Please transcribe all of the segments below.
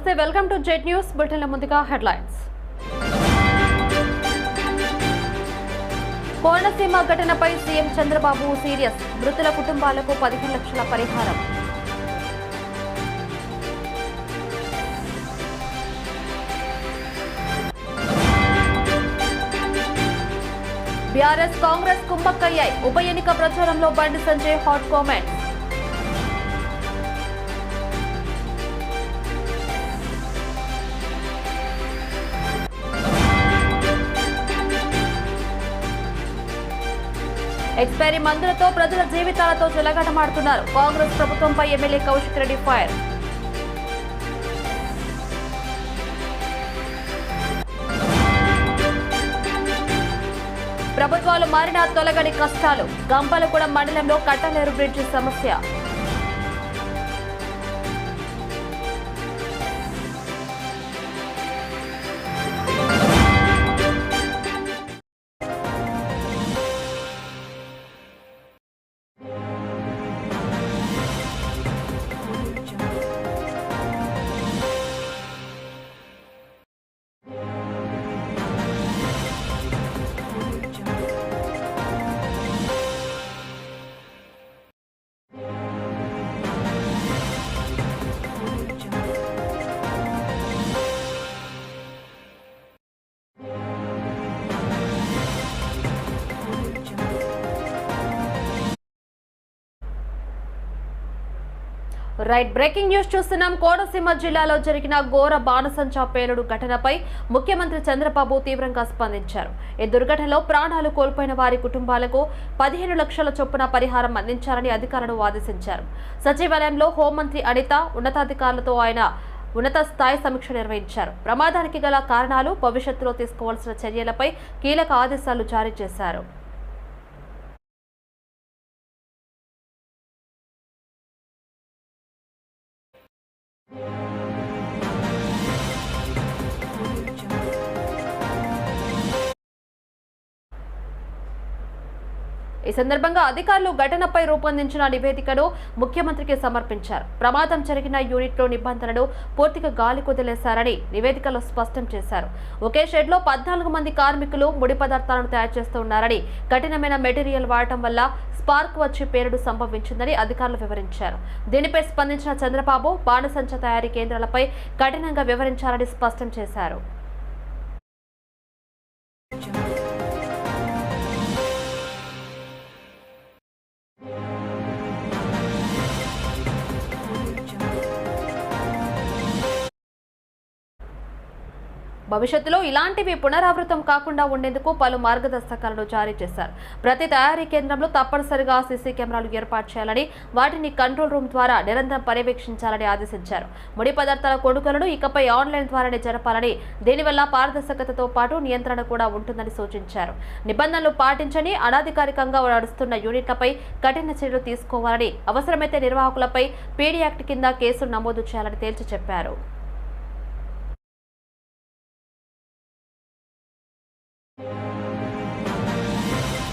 నమస్తే welcome to Z news బులెటిన్ల ముందుగా హెడ్లైన్స్. కోనసీమ ఘటనపై సీఎం చంద్రబాబు సీరియస్ మృతుల కుటుంబాలకు పదిహేను లక్షల పరిహారం. బీఆర్ఎస్ కాంగ్రెస్ కుంభక్కయ్యాయి. ఉప ఎన్నిక ప్రచారంలో Bandi Sanjay hot comments. Expiry మందులతో ప్రజల జీవితాలతో చెలగాటమాడుతున్నారు. కాంగ్రెస్ ప్రభుత్వంపై ఎమ్మెల్యే కౌశిక్ రెడ్డి ఫైర్. ప్రభుత్వాలు మారినా తొలగని కష్టాలు. గంపలగూడెం మండలంలో కట్టలేరు బ్రిడ్జి సమస్య. రైట్ బ్రేకింగ్ న్యూస్ చూస్తున్నాం. కోనసీమ జిల్లాలో జరిగిన ఘోర బాణసంచా పేలుడు ఘటనపై ముఖ్యమంత్రి చంద్రబాబు తీవ్రంగా స్పందించారు. ఈ దుర్ఘటనలో ప్రాణాలు కోల్పోయిన వారి కుటుంబాలకు పదిహేను లక్షల చొప్పున పరిహారం అందించాలని అధికారులు ఆదేశించారు. సచివాలయంలో హోంమంత్రి అనిత ఉన్నతాధికారులతో ఆయన ఉన్నత స్థాయి సమీక్ష నిర్వహించారు. ప్రమాదానికి గల కారణాలు భవిష్యత్తులో తీసుకోవాల్సిన చర్యలపై కీలక ఆదేశాలు జారీ చేశారు. Thank you. ఈ సందర్భంగా అధికారులు ఘటనపై రూపొందించిన నివేదికను ముఖ్యమంత్రికి సమర్పించారు. ప్రమాదం జరిగిన యూనిట్లో నిబంధనలు పూర్తిగా గాలి కుదిలేశారని నివేదికలో స్పష్టం చేశారు. ఒకే షెడ్లో పద్నాలుగు మంది కార్మికులు ముడి పదార్థాలను తయారు చేస్తున్నారని కఠినమైన మెటీరియల్ వాడటం వల్ల స్పార్క్ వచ్చి పేరుడు సంభవించిందని అధికారులు వివరించారు. దీనిపై స్పందించిన చంద్రబాబు బాణసంచ తయారీ కేంద్రాలపై కఠినంగా వివరించారని స్పష్టం చేశారు. భవిష్యత్తులో ఇలాంటివి పునరావృతం కాకుండా ఉండేందుకు పలు మార్గదర్శకాలను జారీ చేశారు. ప్రతి తయారీ కేంద్రంలో తప్పనిసరిగా సీసీ కెమెరాలు ఏర్పాటు చేయాలని వాటిని కంట్రోల్ రూమ్ ద్వారా నిరంతరం పర్యవేక్షించాలని ఆదేశించారు. ముడి పదార్థాల కొనుగోలను ఇకపై ఆన్లైన్ ద్వారానే జరపాలని దీనివల్ల పారదర్శకతతో పాటు నియంత్రణ కూడా ఉంటుందని సూచించారు. నిబంధనలు పాటించని అనాధికారికంగా నడుస్తున్న యూనిట్లపై కఠిన చర్యలు తీసుకోవాలని అవసరమైతే నిర్వాహకులపై పీడీ యాక్ట్ కింద కేసులు నమోదు చేయాలని తేల్చి చెప్పారు. なるほど。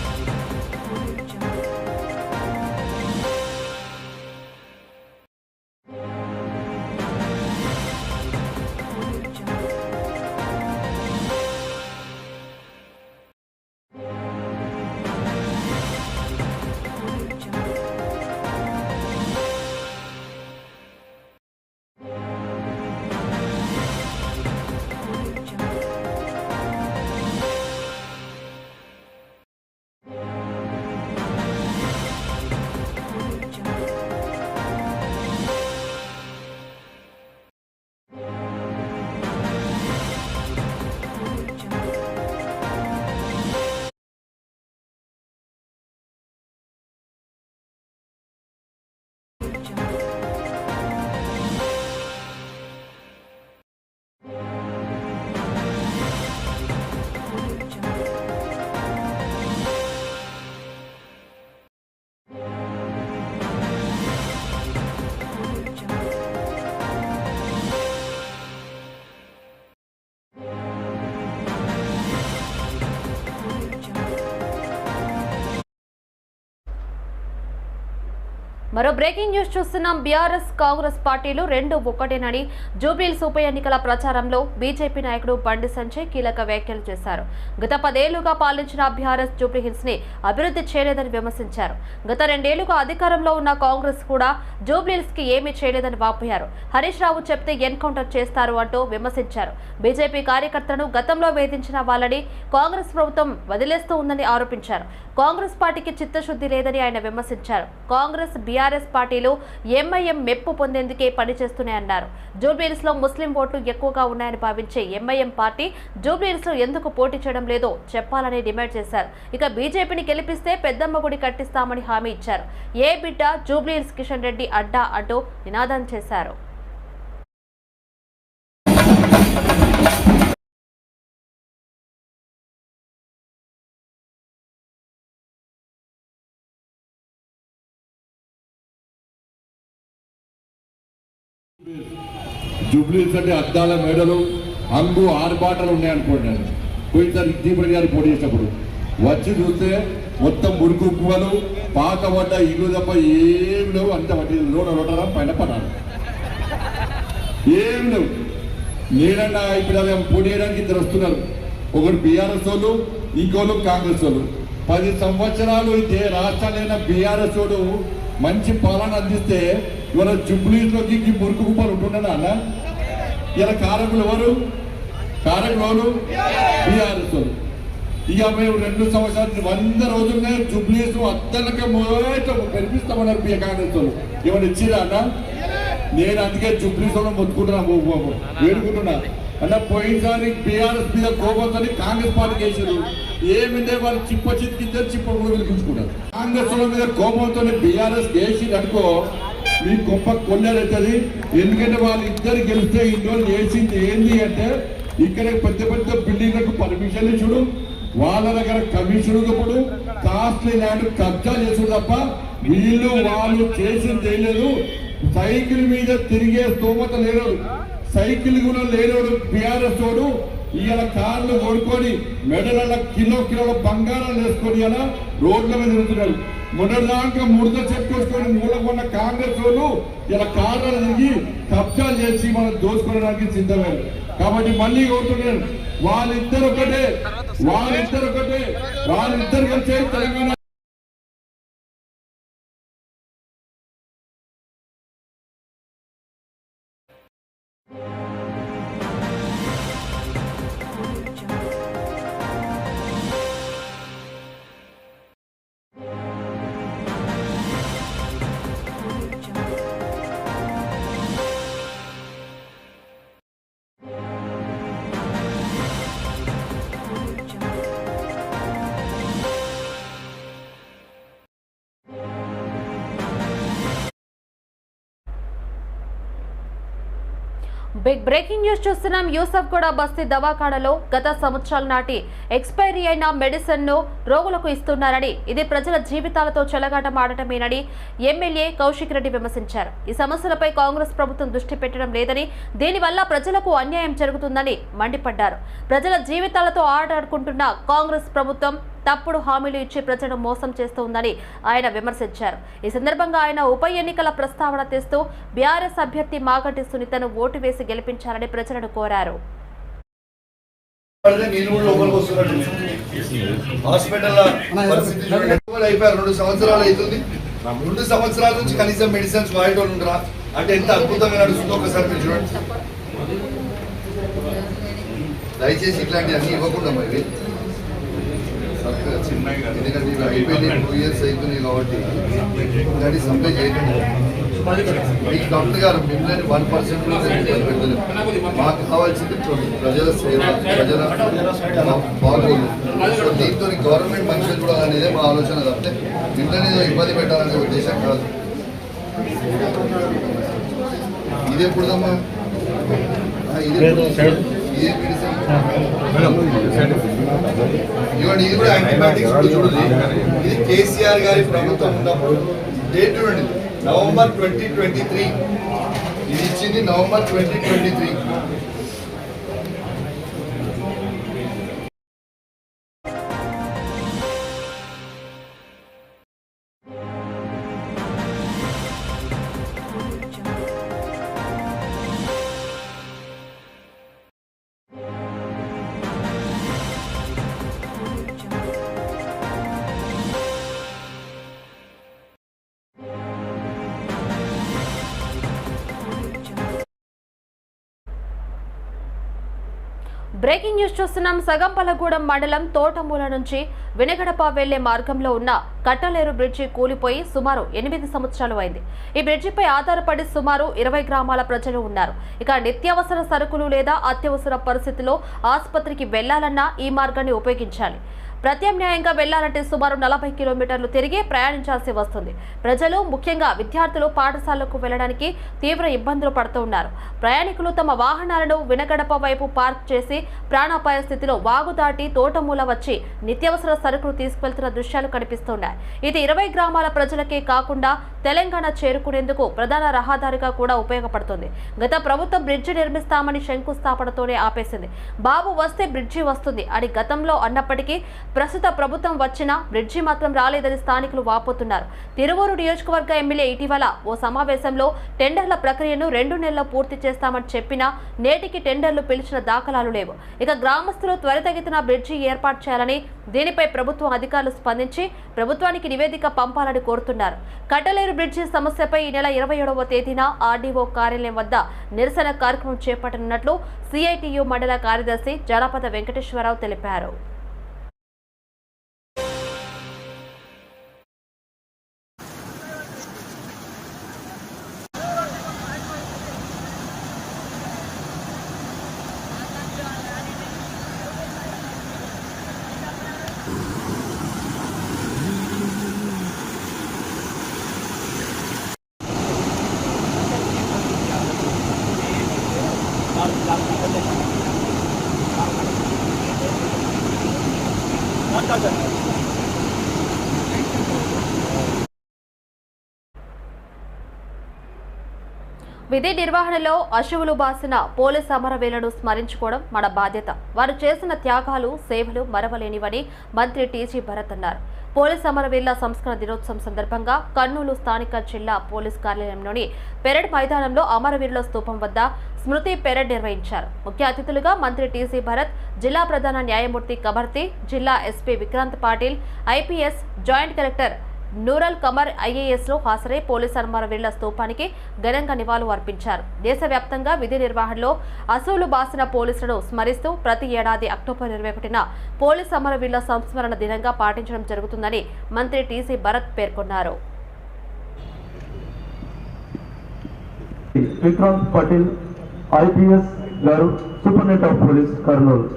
మరో బ్రేకింగ్ న్యూస్ చూస్తున్నాం. బీఆర్ఎస్ కాంగ్రెస్ పార్టీలు రెండు ఒక్కటేనని జూబ్లీల్స్ ఉప ఎన్నికల ప్రచారంలో బీజేపీ నాయకుడు బండి సంజయ్ కీలక వ్యాఖ్యలు చేశారు. గత పదేళ్ళుగా పాలించిన బీఆర్ఎస్ జూబ్లీహిల్స్ని అభివృద్ధి చేయలేదని విమర్శించారు. గత రెండేళ్ళుగా అధికారంలో ఉన్న కాంగ్రెస్ కూడా జూబ్లీహిల్స్కి ఏమీ చేయలేదని వాపోయారు. హరీష్ రావు చెప్తే ఎన్కౌంటర్ చేస్తారు అంటూ విమర్శించారు. బీజేపీ కార్యకర్తలను గతంలో వేధించిన వాళ్ళని కాంగ్రెస్ ప్రభుత్వం వదిలేస్తూ ఉందని ఆరోపించారు. కాంగ్రెస్ పార్టీకి చిత్తశుద్ధి లేదని ఆయన విమర్శించారు. కాంగ్రెస్ బీఆర్ బీఆర్ఎస్ పార్టీలు ఎంఐఎం మెప్పు పొందేందుకే పనిచేస్తున్నాయన్నారు. జూబ్లీహిల్స్లో ముస్లిం ఓట్లు ఎక్కువగా ఉన్నాయని భావించే ఎంఐఎం పార్టీ జూబ్లీహిల్స్లో ఎందుకు పోటీ చేయడం లేదో చెప్పాలని డిమాండ్ చేశారు. ఇక బీజేపీని గెలిపిస్తే పెద్దమ్మ గుడి కట్టిస్తామని హామీ ఇచ్చారు. ఏ బిడ్డ జూబ్లీహిల్స్ కిషన్ రెడ్డి అడ్డా అంటూ నినాదం చేశారు. జూబ్లీస్ అంటే అద్దాల మేడలు అంగు ఆర్బాటలు ఉన్నాయనుకోండి నేను పోయినసారి దీపడి గారు పోటీ చేసినప్పుడు వచ్చి చూస్తే మొత్తం మురుకు ఉప్పువలు పాక పడ్డ ఇల్లు తప్ప ఏం లేవు. అంత పట్టి లోన రొట్టడం పైన పడాలి ఏం లేవు. నేనన్నా ఇప్పుడు పోటీ చేయడానికి ఇద్దరు వస్తున్నారు. ఒకరు బీఆర్ఎస్ వాళ్ళు ఇంకోళ్ళు కాంగ్రెస్ వాళ్ళు. పది సంవత్సరాలు ఇదే రాష్ట్రాలైన బీఆర్ఎస్ వాడు మంచి పాలన అందిస్తే మన జుబ్లీస్లోకి ఈ మురుకు కుప్పలు ఉంటుండనా అన్న? ఇలా కారకులు ఎవరు? కారకులు ఎవరు? బీఆర్ఎస్ వాళ్ళు. ఇక మేము రెండు సంవత్సరాలు వంద రోజులనే జుబ్లీస్ అద్దలకే మొదట కనిపిస్తామన్నారు బియ్య కాంగ్రెస్ వాళ్ళు. ఏమైనా ఇచ్చిరా అన్న? నేను అందుకే జుబ్లీస్ వాళ్ళు మొత్తుకుంటున్నా వేడుకుంటున్నా. అన్న పోయినసారి బీఆర్ఎస్ మీద కోపంతో కాంగ్రెస్ పార్టీకి వేసారు ఏమిందే వాళ్ళు చిప్ప చితికిద్దరు చిప్ప కూడా పిలిపించుకున్నారు కాంగ్రెస్ వాళ్ళ మీద కోపంతో బీఆర్ఎస్ వేసి అనుకో మీ గొప్ప కొల్లేరవుతుంది ఎందుకంటే వాళ్ళు ఇద్దరు గెలిస్తే ఇంట్లో చేసింది ఏంది అంటే ఇక్కడ పెద్ద పెద్ద బిల్డింగ్లకు పర్మిషన్ ఇచ్చుడు. వాళ్ళ దగ్గర కమిషన్ ఇప్పుడు కాస్ట్లీ ల్యాండ్ కబ్జా చేసుడు తప్ప వీళ్ళు వాళ్ళు చేసింది చేయలేదు సైకిల్ మీద తిరిగే స్తోమత లేనోడు. సైకిల్ కూడా లేనోడు బీఆర్ఎస్ తోడు ఇవాళ కార్లు కొనుక్కొని మెడల కిలో కిలోల బంగారం వేసుకొని ఇలా రోడ్ల మీద తిరుగుతున్నారు మొన్నటిదాకా ముడత చెప్పుకొని మూలకున్న కాంగ్రెస్ వాళ్ళు ఇలా కార్లు తిరిగి కబ్జాలు చేసి మనం దోచుకోవడానికి సిద్ధమయ్యారు. కాబట్టి మళ్ళీ కోరుతున్నాను వాళ్ళిద్దరు ఒకటే వాళ్ళిద్దరు ఒకటే వాళ్ళిద్దరు కలిసే తెలంగాణ బిగ్ బ్రేకింగ్ న్యూస్ చూస్తున్నాం. యూసఫ్ కూడా బస్తీ దవాఖానలో గత సంవత్సరాల నాటి ఎక్స్పైరీ అయిన మెడిసిన్ను రోగులకు ఇస్తున్నారని ఇది ప్రజల జీవితాలతో చెలగాటమాడటమేనని ఎమ్మెల్యే కౌశిక్ రెడ్డి విమర్శించారు. ఈ సమస్యలపై కాంగ్రెస్ ప్రభుత్వం దృష్టి పెట్టడం లేదని దీనివల్ల ప్రజలకు అన్యాయం జరుగుతుందని మండిపడ్డారు. ప్రజల జీవితాలతో ఆటాడుకుంటున్న కాంగ్రెస్ ప్రభుత్వం తప్పుడు హామీలు ఇచ్చి ప్రజలను మోసం చేస్తోందని ఆయన విమర్శించారు. ఈ సందర్భంగా ఆయన ఉప ఎన్నికల ప్రస్తావన తెస్తూ బీఆర్ఎస్ అభ్యర్థి మాగంటి సునీతను ఓటు వేసి గెలిపించాలని ప్రజలను కోరారు. రెండు సంవత్సరాలు అవుతుంది. రెండు సంవత్సరాల నుంచి కనీసం మెడిసిన్స్ వాడేటోళ్ళు ఉండరా? అంటే ఎంత అద్భుతంగా నడుస్తుందో ఒకసారి మీరు చూడండి. దయచేసి ఇట్లాంటి అన్ని ఇవ్వకుండా మరి. ఎందుకంటే ఇవి అయిపోయింది టూ ఇయర్స్ అవుతుంది కాబట్టి దాన్ని సప్లై చేయకండి. మీకు డాక్టర్ గారు మిమ్మల్ని వన్ పర్సెంట్ మాకు కావాల్సింది ప్రజల సేవ ప్రజల బాగోలు దీంతో గవర్నమెంట్ మంచిగా చూడాలనేదే మా ఆలోచన తప్పితే మిమ్మల్ని ఏదో ఇబ్బంది పెట్టాలనే ఉద్దేశం కాదు. ఇదే ఎప్పుడుదమ్మా? ఇది ఇదే మెడిసిన్ ఇవ్వండి ఇది కూడా యాంటీబయాటిక్స్ చూడండి. ఇది కేసీఆర్ గారి ప్రభుత్వం ఉన్నప్పుడు డేట్ చూడండి. November twenty twenty three. ఇది ఇచ్చింది November twenty twenty three. Breaking news చూస్తున్నాం. సగంపలగూడెం మండలం తోటమూల నుంచి వినగడప వెళ్ళే మార్గంలో ఉన్న కట్టలేరు బ్రిడ్జి కూలిపోయి సుమారు ఎనిమిది సంవత్సరాలు అయింది. ఈ బ్రిడ్జిపై ఆధారపడి సుమారు ఇరవై గ్రామాల ప్రజలు ఉన్నారు. ఇక నిత్యావసర సరుకులు లేదా అత్యవసర పరిస్థితిలో ఆసుపత్రికి వెళ్ళాలన్నా ఈ మార్గాన్ని ఉపయోగించాలి. ప్రత్యామ్నాయంగా వెళ్ళాలంటే సుమారు నలభై కిలోమీటర్లు తిరిగి ప్రయాణించాల్సి వస్తుంది. ప్రజలు ముఖ్యంగా విద్యార్థులు పాఠశాలకు వెళ్ళడానికి తీవ్ర ఇబ్బందులు పడుతూ ఉన్నారు. ప్రయాణికులు తమ వాహనాలను వెనగడప వైపు పార్క్ చేసి ప్రాణాపాయ స్థితిలో వాగు దాటి తోటమూల వచ్చి నిత్యావసర సరుకులు తీసుకువెళ్తున్న దృశ్యాలు కనిపిస్తున్నాయి. ఇది ఇరవై గ్రామాల ప్రజలకే కాకుండా తెలంగాణ చేరుకునేందుకు ప్రధాన రహదారిగా కూడా ఉపయోగపడుతుంది. గత ప్రభుత్వం బ్రిడ్జి నిర్మిస్తామని శంకుస్థాపనతోనే ఆపేసింది. బాబు వస్తే బ్రిడ్జి వస్తుంది అని గతంలో అన్నప్పటికీ ప్రస్తుత ప్రభుత్వం వచ్చినా బ్రిడ్జి మాత్రం రాలేదని స్థానికులు వాపోతున్నారు. తిరువూరు నియోజకవర్గ ఎమ్మెల్యే ఇటీవల ఓ సమావేశంలో టెండర్ల ప్రక్రియను రెండు నెలల్లో పూర్తి చేస్తామని చెప్పినా నేటికి టెండర్లు పిలిచిన దాఖలాలు లేవు. ఇక గ్రామస్తులు త్వరితగతిన బ్రిడ్జి ఏర్పాటు చేయాలని దీనిపై ప్రభుత్వం అధికారులు స్పందించి ప్రభుత్వానికి నివేదిక పంపాలని కోరుతున్నారు. కట్టలేరు బ్రిడ్జి సమస్యపై ఈ నెల ఇరవై ఏడవ తేదీన ఆర్డీఓ కార్యాలయం వద్ద నిరసన కార్యక్రమం చేపట్టనున్నట్లు సిఐటియు మండల కార్యదర్శి జలపద వెంకటేశ్వరరావు తెలిపారు. విధి నిర్వహణలో అశువులు బాసిన పోలీస్ అమరవీరులను స్మరించుకోవడం మన బాధ్యత. వారు చేసిన త్యాగాలు సేవలు మరవలేనివని మంత్రి టీజీ భరత్ అన్నారు. పోలీస్ అమరవీరుల సంస్కరణ దినోత్సవం సందర్భంగా కర్నూలు స్థానిక జిల్లా పోలీస్ కార్యాలయంలోని పెరడ్ మైదానంలో అమరవీరుల స్తూపం వద్ద స్మృతి పెరడ్ నిర్వహించారు. ముఖ్య అతిథులుగా మంత్రి టీసీ భరత్ జిల్లా ప్రధాన న్యాయమూర్తి కబర్తి జిల్లా SP Vikrant Patil IPS joint collector Noorul Kamar ఐఏఎస్లో హాజరై పోలీస్ అమరవీరుల స్తూపానికి ఘనంగా నివాళులు అర్పించారు. దేశవ్యాప్తంగా విధి నిర్వహణలో అసూలు బాసిన పోలీసులను స్మరిస్తూ ప్రతి ఏడాది అక్టోబర్ ఇరవై ఒకటిన పోలీస్ అమరవీరుల సంస్మరణ దినంగా పాటించడం జరుగుతుందని మంత్రి టీసీ భరత్ పేర్కొన్నారు. విక్రాంత్ పటేల్ ఐపీఎస్ గారు superintendent of police Kurnool.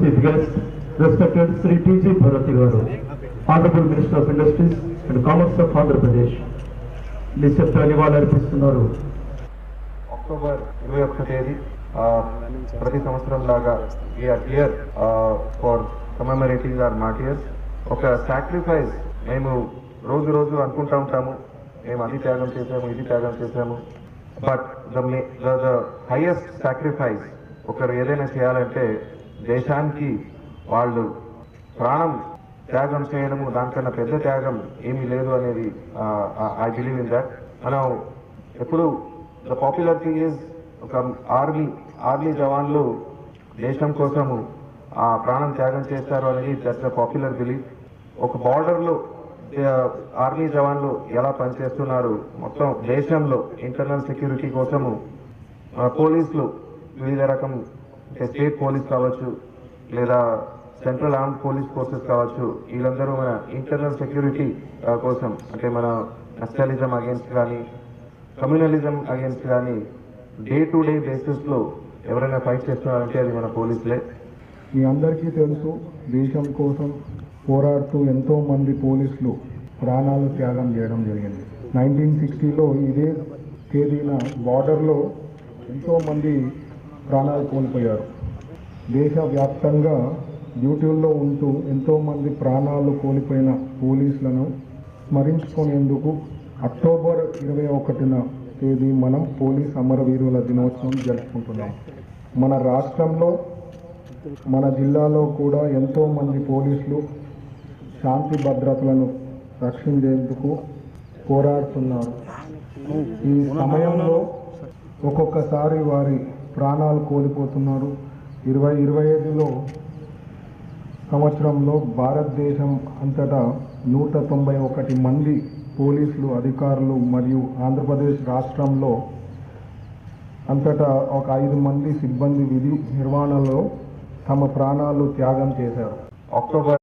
Chief guest respected Shri TG గారు honourable minister of industries and commerce of Andhra Pradesh నిశ్శబ్ద నివాళులర్పిస్తున్నారు అక్టోబర్ ఇరవై ఒక్క తేదీ ప్రతి సంవత్సరం లాగా we are here for commemorating our martyrs ఒక సాక్రిఫైస్ మేము రోజు రోజు అనుకుంటా ఉంటాము. మేము అది త్యాగం చేసాము ఇది త్యాగం చేసాము but the the highest sacrifice ఒకరు ఏదైనా చేయాలంటే దేశానికి వాళ్ళు ప్రాణం త్యాగం చేయడము దానికన్నా పెద్ద త్యాగం ఏమీ లేదు అనేది ఐ బిలీవ్ ఇన్ దట్. మనం ఎప్పుడు ద పాపులర్ థింగ్ ఈజ్ ఒక ఆర్మీ ఆర్మీ జవాన్లు దేశం కోసము ఆ ప్రాణం త్యాగం చేస్తారు అనేది దట్స్ ద పాపులర్ బిలీఫ్. ఒక బార్డర్లో ఆర్మీ జవాన్లు ఎలా పనిచేస్తున్నారు? మొత్తం దేశంలో ఇంటర్నల్ సెక్యూరిటీ కోసము పోలీసులు వివిధ రకం అంటే స్టేట్ పోలీస్ కావచ్చు లేదా సెంట్రల్ ఆర్మ్ పోలీస్ ఫోర్సెస్ కావచ్చు వీళ్ళందరూ మన ఇంటర్నల్ సెక్యూరిటీ కోసం అంటే మన నక్సలిజం అగేన్స్ట్ కానీ కమ్యూనలిజం అగేన్స్ట్ కానీ డే టు డే బేసిస్లో ఎవరైనా ఫైట్ చేస్తున్నారంటే అది మన పోలీసులే. మీ అందరికీ తెలుసు దేశం కోసం పోరాడుతూ ఎంతో మంది పోలీసులు ప్రాణాలు త్యాగం చేయడం జరిగింది. నైన్టీన్ సిక్స్టీలో ఇదే తేదీన బార్డర్లో ఎంతో మంది ప్రాణాలు కోల్పోయారు. దేశవ్యాప్తంగా డ్యూటీల్లో ఉంటూ ఎంతోమంది ప్రాణాలు కోల్పోయిన పోలీసులను స్మరించుకునేందుకు అక్టోబర్ ఇరవై ఒకటిన తేదీ మనం పోలీస్ అమరవీరుల దినోత్సవం జరుపుకుంటున్నాం. మన రాష్ట్రంలో మన జిల్లాలో కూడా ఎంతోమంది పోలీసులు శాంతి భద్రతలను రక్షించేందుకు పోరాడుతున్నారు. ఈ సమయంలో ఒక్కొక్కసారి వారి ప్రాణాలు కోల్పోతున్నారు. ఇరవై ఇరవై ఐదులో సంవత్సరంలో భారతదేశం అంతటా నూట తొంభై ఒకటి మంది పోలీసులు అధికారులు మరియు ఆంధ్రప్రదేశ్ రాష్ట్రంలో అంతటా ఒక ఐదు మంది సిబ్బంది విధి నిర్వహణలో తమ ప్రాణాలు త్యాగం చేశారు. అక్టోబర్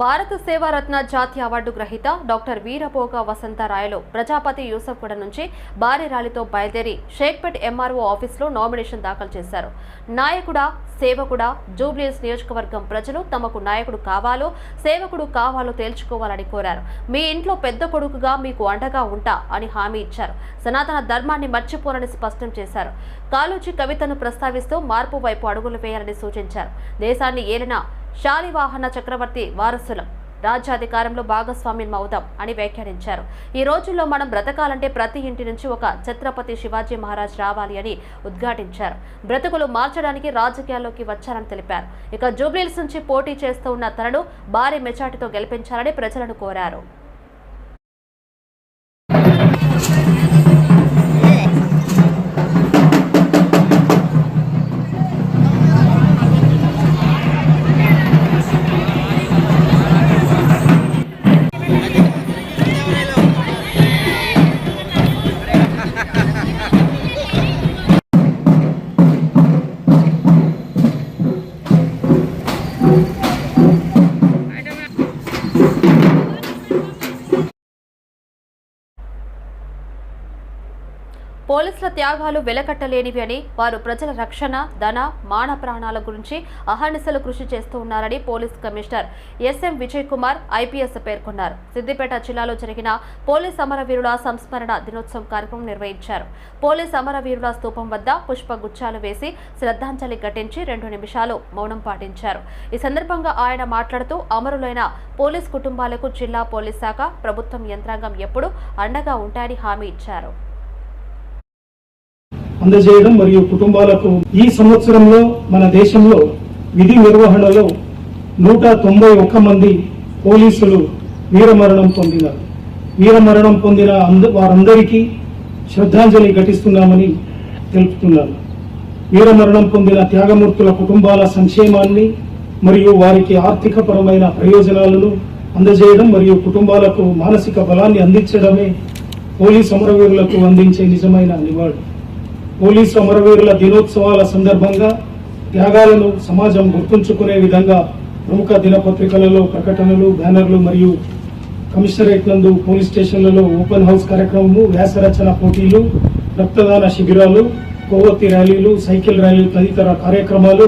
భారత సేవారత్న జాతీయ అవార్డు గ్రహీత డాక్టర్ వీరభోగ వసంతరాయలు ప్రజాపతి యూసఫ్గూడ నుంచి భారీ ర్యాలీతో బయలుదేరి షేక్పేట్ ఎంఆర్ఓ ఆఫీసులో నామినేషన్ దాఖలు చేశారు. నాయకుడా సేవకుడా జూబ్లీస్ నియోజకవర్గం ప్రజలు తమకు నాయకుడు కావాలో సేవకుడు కావాలో తేల్చుకోవాలని కోరారు. మీ ఇంట్లో పెద్ద కొడుకుగా మీకు అండగా ఉంటా అని హామీ ఇచ్చారు. సనాతన ధర్మాన్ని మర్చిపోనని స్పష్టం చేశారు. కాలుచి కవితను ప్రస్తావిస్తూ మార్పు వైపు అడుగులు వేయాలని సూచించారు. దేశాన్ని ఏలిన శాలివాహన చక్రవర్తి వారసులం. రాజ్యాధికారంలో భాగస్వామ్యం అవుదాం అని వ్యాఖ్యానించారు. ఈ రోజుల్లో మనం బ్రతకాలంటే ప్రతి ఇంటి నుంచి ఒక ఛత్రపతి శివాజీ మహారాజ్ రావాలి అని ఉద్ఘాటించారు. బ్రతుకులు మార్చడానికి రాజకీయాల్లోకి వచ్చారని తెలిపారు. ఇక జూబ్లీల్స్ నుంచి పోటీ చేస్తూ ఉన్న తనను భారీ మెజార్టీతో గెలిపించాలని ప్రజలను కోరారు. పోలీసుల త్యాగాలు వెలకట్టలేనివి అని వారు ప్రజల రక్షణ ధన మాన ప్రాణాల గురించి అహర్నిశలు కృషి చేస్తూ ఉన్నారని police commissioner SM Vijay Kumar IPS పేర్కొన్నారు. సిద్దిపేట జిల్లాలో జరిగిన పోలీస్ అమరవీరుల సంస్మరణ దినోత్సవం కార్యక్రమం నిర్వహించారు. పోలీస్ అమరవీరుల స్తూపం వద్ద పుష్పగుచ్చాలు వేసి శ్రద్ధాంజలి ఘటించి రెండు నిమిషాలు మౌనం పాటించారు. ఈ సందర్భంగా ఆయన మాట్లాడుతూ అమరులైన పోలీస్ కుటుంబాలకు జిల్లా పోలీస్ శాఖ ప్రభుత్వం యంత్రాంగం ఎప్పుడూ అండగా ఉంటాయని హామీ ఇచ్చారు. అందజేయడం మరియు కుటుంబాలకు ఈ సంవత్సరంలో మన దేశంలో విధి నిర్వహణలో నూట తొంభై ఒక్క మంది పోలీసులు వీరమరణం పొందినారు. వీరమరణం పొందిన అంద వారందరికీ శ్రద్ధాంజలి ఘటిస్తున్నామని తెలుపుతున్నాను. వీరమరణం పొందిన త్యాగమూర్తుల కుటుంబాల సంక్షేమాన్ని మరియు వారికి ఆర్థికపరమైన ప్రయోజనాలను అందజేయడం మరియు కుటుంబాలకు మానసిక బలాన్ని అందించడమే పోలీస్ అమరవీరులకు అందించే నిజమైన నివాళి. పోలీసు అమరవీరుల దినోత్సవాల సందర్భంగా త్యాగాలను సమాజం గుర్తుంచుకునే విధంగా ప్రముఖ దినపత్రికలలో ప్రకటనలు బ్యానర్లు మరియు కమిషనరేట్ నందు పోలీస్ స్టేషన్లలో ఓపెన్ హౌస్ కార్యక్రమము వ్యాసరచన పోటీలు రక్తదాన శిబిరాలు కొవ్వొత్తి ర్యాలీలు సైకిల్ ర్యాలీలు తదితర కార్యక్రమాలు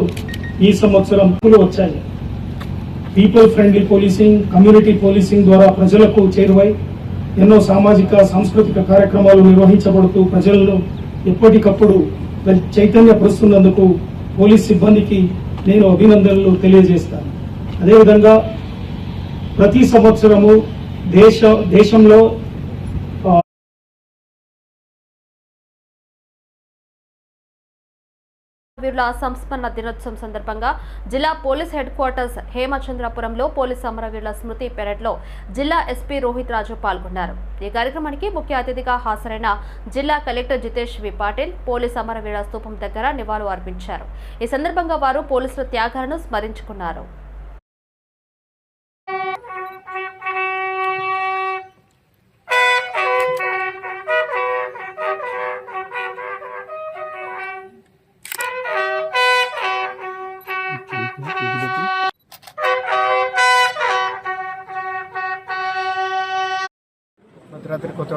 ఈ సంవత్సరం వచ్చాయి. People friendly policing community policing ద్వారా ప్రజలకు చేరువై ఎన్నో సామాజిక సాంస్కృతిక కార్యక్రమాలు నిర్వహించబడుతూ ప్రజలను ఎప్పటికప్పుడు చైతన్యపరుస్తున్నందుకు పోలీస్ సిబ్బందికి నేను అభినందనలు తెలియజేస్తాను. అదేవిధంగా ప్రతి సంవత్సరము దేశ దేశంలో వీరుల సంస్మరణ దినోత్సవం సందర్భంగా జిల్లా పోలీస్ హెడ్ క్వార్టర్స్ హేమచంద్రపురంలో పోలీస్ అమరవీరుల స్మృతి పెరట్లో జిల్లా ఎస్పీ రోహిత్ రాజు పాల్గొన్నారు. ఈ కార్యక్రమానికి ముఖ్య అతిథిగా హాజరైన జిల్లా collector Jitesh V Patil police అమరవీరుల స్తూపం దగ్గర నివాళులు అర్పించారు. ఈ సందర్భంగా వారు పోలీసుల త్యాగాలను స్మరించుకున్నారు.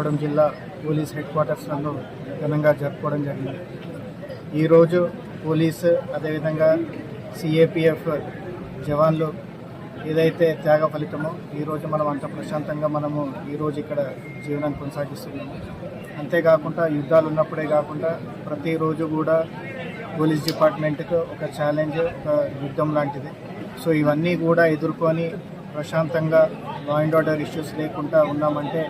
భద్రాద్రి జిల్లా పోలీస్ హెడ్ క్వార్టర్స్ నందు ఘనంగా జరుపుకోవడం జరిగింది. ఈరోజు పోలీస్ అదేవిధంగా సిఏపిఎఫ్ జవాన్లు ఏదైతే త్యాగ ఫలితమో ఈరోజు మనం అంత ప్రశాంతంగా మనము ఈరోజు ఇక్కడ జీవనం కొనసాగిస్తున్నాము. అంతేకాకుండా యుద్ధాలు ఉన్నప్పుడే కాకుండా ప్రతిరోజు కూడా పోలీస్ డిపార్ట్మెంట్కు ఒక ఛాలెంజ్ ఒక యుద్ధం లాంటిది. సో ఇవన్నీ కూడా ఎదుర్కొని ప్రశాంతంగా లా అండ్ ఆర్డర్ ఇష్యూస్ లేకుండా ఉన్నామంటే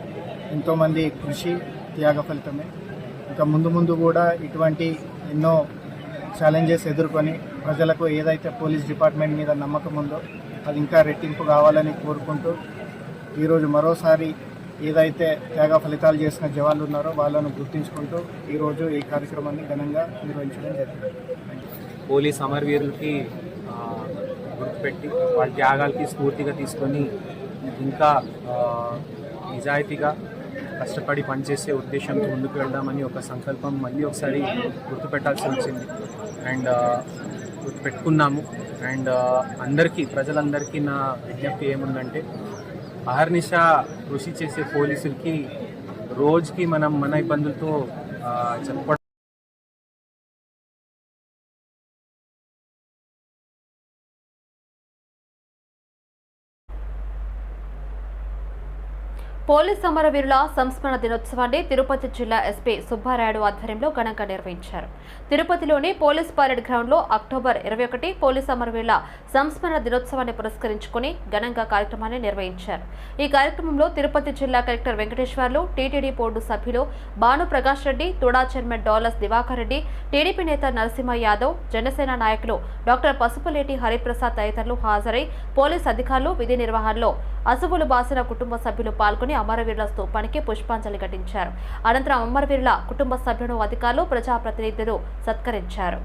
ఎంతోమంది కృషి త్యాగ ఫలితమే. ఇంకా ముందు ముందు కూడా ఇటువంటి ఎన్నో ఛాలెంజెస్ ఎదుర్కొని ప్రజలకు ఏదైతే పోలీస్ డిపార్ట్మెంట్ మీద నమ్మకం ఉందో అది ఇంకా రెట్టింపు కావాలని కోరుకుంటూ ఈరోజు మరోసారి ఏదైతే త్యాగ ఫలితాలు చేసిన జవాన్లు ఉన్నారో వాళ్ళను గుర్తించుకుంటూ ఈరోజు ఈ కార్యక్రమాన్ని ఘనంగా నిర్వహించడం జరిగింది. పోలీస్ అమరవీరులకి గుర్తుపెట్టి వాళ్ళ త్యాగాలకి స్ఫూర్తిగా తీసుకొని ఇంకా నిజాయితీగా కష్టపడి పనిచేసే ఉద్దేశంతో ముందుకు వెళ్దామని ఒక సంకల్పం మళ్ళీ ఒకసారి గుర్తుపెట్టాల్సి వచ్చింది. అండ్ గుర్తుపెట్టుకున్నాము. అండ్ అందరికీ ప్రజలందరికీ నా విజ్ఞప్తి ఏముందంటే అహర్నిశ కృషి చేసే పోలీసులకి రోజుకి మనం మన ఇబ్బందులతో చెప్పడం పోలీస్ సమరవీరుల సంస్మరణ దినోత్సవాన్ని తిరుపతి జిల్లా ఎస్పీ సుబ్బారాయుడు ఆధ్వర్యంలో ఘనంగా నిర్వహించారు. తిరుపతిలోని పోలీస్ పరేడ్ గ్రౌండ్లో అక్టోబర్ ఇరవై ఒకటి పోలీస్ సమరవీరుల సంస్మరణ దినోత్సవాన్ని పురస్కరించుకుని ఘనంగా కార్యక్రమాన్ని నిర్వహించారు. ఈ కార్యక్రమంలో తిరుపతి జిల్లా కలెక్టర్ వెంకటేశ్వర్లు టీటీడీ బోర్డు సభ్యులు Bhanu Prakash Reddy TUDA chairman Dollars Divakar Reddy TDP నేత నరసింహ యాదవ్ జనసేన నాయకులు డాక్టర్ పసుపులేటి హరిప్రసాద్ తదితరులు హాజరై పోలీస్ అధికారులు విధి నిర్వహణలో అసువులు బాసిన కుటుంబ సభ్యులు పాల్గొని అమరవీరుల స్తూపానికి పుష్పాంజలి ఘటించారు. అనంతరం అమరవీరుల కుటుంబ సభ్యులు అధికారులు ప్రజాప్రతినిధులు సత్కరించారు.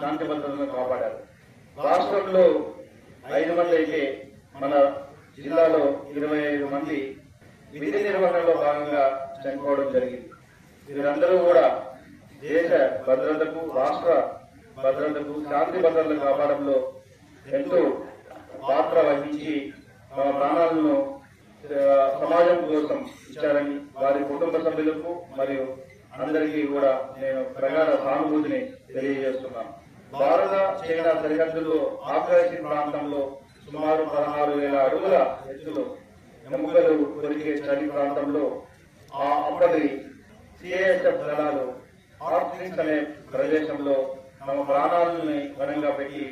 శాంతి భద్రతలను కాపాడారు. రాష్ట్రంలో ఐదు మంది అయితే మన జిల్లాలో ఇరవై ఐదు మంది విధి నిర్వహణలో భాగంగా చనిపోవడం జరిగింది. వీరందరూ కూడా దేశ భద్రతకు రాష్ట్ర భద్రతకు శాంతి భద్రతలు కాపాడంలో ఎంతో పాత్ర వహించి తమ ప్రాణాలను సమాజం కోసం ఇచ్చారని వారి కుటుంబ సభ్యులకు మరియు అందరికీ కూడా నేను ప్రగాఢ సానుభూతిని తెలియజేస్తున్నాను. భారత చైనా సరిహద్దులో ఆగ్రాసి ప్రాంతంలో సుమారు పదహారు వేల అడుగుల ఎత్తులో ఎముకలు కొరికే చలి ప్రాంతంలో ఆ అప్పటి సిఐఎస్ఎఫ్ దళాలు ఆర్ట్రిక్స్ అనే ప్రదేశంలో తమ ప్రాణాలని ఘనంగా పెట్టి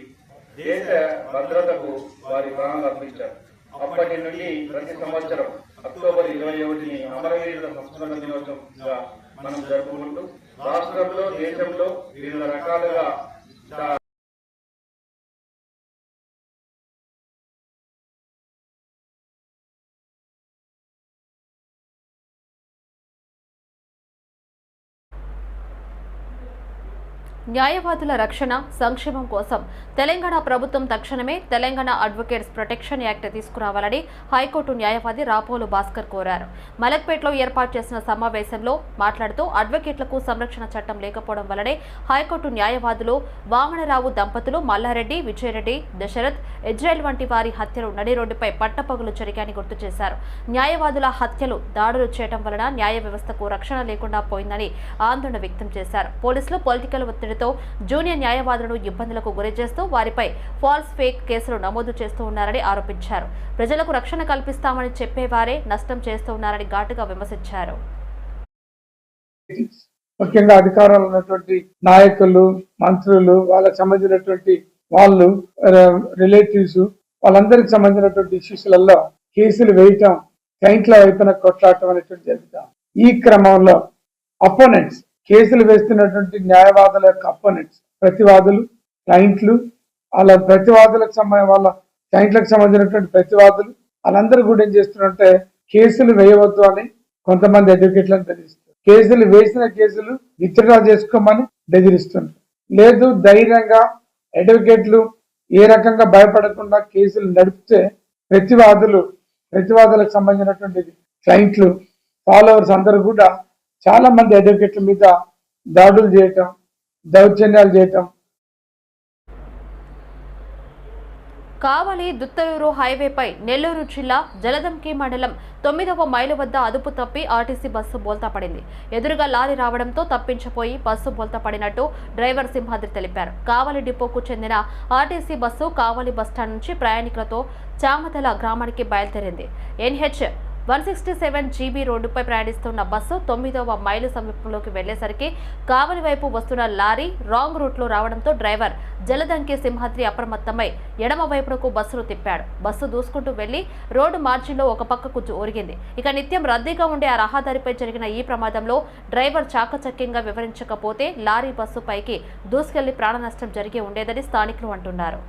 దేశ భద్రతకు వారి ప్రాణాలు అర్పించారు. అప్పటి నుండి ప్రతి సంవత్సరం అక్టోబర్ ఇరవై ఒకటిని అమరవీరుల సంస్కరణ దినోత్సవంగా మనం జరుపుకుంటూ రాష్ట్రంలో దేశంలో వివిధ రకాలుగా Está... న్యాయవాదుల రక్షణ సంక్షేమం కోసం తెలంగాణ ప్రభుత్వం తక్షణమే తెలంగాణ అడ్వకేట్స్ ప్రొటెక్షన్ యాక్ట్ తీసుకురావాలని హైకోర్టు న్యాయవాది రాపోలు భాస్కర్ కోరారు. మలక్పేటలో ఏర్పాటు చేసిన సమావేశంలో మాట్లాడుతూ అడ్వకేట్లకు సంరక్షణ చట్టం లేకపోవడం వల్లనే హైకోర్టు న్యాయవాదులు వామనరావు దంపతులు మల్లారెడ్డి విజయరెడ్డి దశరథ్ ఇజ్రాయెల్ వంటి వారి హత్యలు నడి రోడ్డుపై పట్టపగులు జరిగాయని గుర్తు చేశారు. న్యాయవాదుల హత్యలు దాడులు చేయడం వలన న్యాయ వ్యవస్థకు రక్షణ లేకుండా పోయిందని ఆందోళన వ్యక్తం చేశారు. పోలీసులు పొలిటికల్ ఒత్తిడితో జూనియర్ న్యాయవాదులను ఇబ్బందులకు గురి చేస్తూ వారిపై ఫాల్స్ ఫేక్ కేసులు నమోదు చేస్తూ ఉన్నారని ఆరోపించారు. ప్రజలకు రక్షణ కల్పిస్తామని చెప్పేవారే నష్టం చేస్తూ ఉన్నారని ఘాటుగా విమర్శించారు. ముఖ్యంగా అధికారాలు ఉన్నటువంటి నాయకులు మంత్రులు వాళ్ళకి సంబంధించినటువంటి వాళ్ళు రిలేటివ్స్ వాళ్ళందరికి సంబంధించినటువంటి ఇష్యూస్లలో కేసులు వేయటం క్లయింట్ల వైపున కొట్లాడటం అనేటువంటి జరుగుతాం. ఈ క్రమంలో అపోనెంట్స్ కేసులు వేస్తున్నటువంటి న్యాయవాదుల యొక్క అపోనెంట్స్ ప్రతివాదులు క్లయింట్లు వాళ్ళ ప్రతివాదులకు సంబంధించిన వాళ్ళ క్లయింట్లకు సంబంధించినటువంటి ప్రతివాదులు వాళ్ళందరూ కూడా ఏం చేస్తున్నారంటే కేసులు వేయవద్దు అని కొంతమంది అడ్వకేట్లను బెదిరిస్తారు కేసులు వేసిన కేసులు విత్డ్రా చేసుకోమని బెదిరిస్తున్నారు. లేదు ధైర్యంగా అడ్వకేట్లు ఏ రకంగా భయపడకుండా కేసులు నడిపితే ప్రతివాదులు ప్రతివాదులకు సంబంధించినటువంటి క్లయింట్లు ఫాలోవర్స్ అందరూ కూడా చాలా మంది అడ్వకేట్ల మీద దాడులు చేయటం దౌర్జన్యాలు చేయటం. కావలి దుత్తలూరు హైవేపై నెల్లూరు జిల్లా జలదంకి మండలం తొమ్మిదవ మైలు వద్ద అదుపు తప్పి ఆర్టీసీ బస్సు బోల్తా పడింది. ఎదురుగా లారీ రావడంతో తప్పించిపోయి బస్సు బోల్తా పడినట్టు డ్రైవర్ సింహాద్రి తెలిపారు. కావలి డిపోకు చెందిన ఆర్టీసీ బస్సు కావలి బస్టాండ్ నుంచి ప్రయాణికులతో చామతల గ్రామానికి బయలుదేరింది. NH one sixty seven GB రోడ్డుపై ప్రయాణిస్తున్న బస్సు తొమ్మిదవ మైలు సమీపంలోకి వెళ్ళేసరికి కావలి వైపు వస్తున్న లారీ రాంగ్ రూట్లో రావడంతో డ్రైవర్ జలదంకే సింహాద్రి అప్రమత్తమై ఎడమ వైపునకు బస్సును తిప్పాడు. బస్సు దూసుకుంటూ వెళ్ళి రోడ్డు మార్జిన్లో ఒక పక్కకు ఒరిగింది ఇక నిత్యం రద్దీగా ఉండే ఆ రహదారిపై జరిగిన ఈ ప్రమాదంలో డ్రైవర్ చాకచక్యంగా వివరించకపోతే లారీ బస్సు పైకి దూసుకెళ్ళి ప్రాణ నష్టం జరిగి ఉండేదని స్థానికులు అంటున్నారు.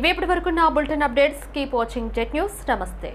ఇవి ఇప్పటి వరకు నా bulletin updates. Keep watching Jet news. నమస్తే.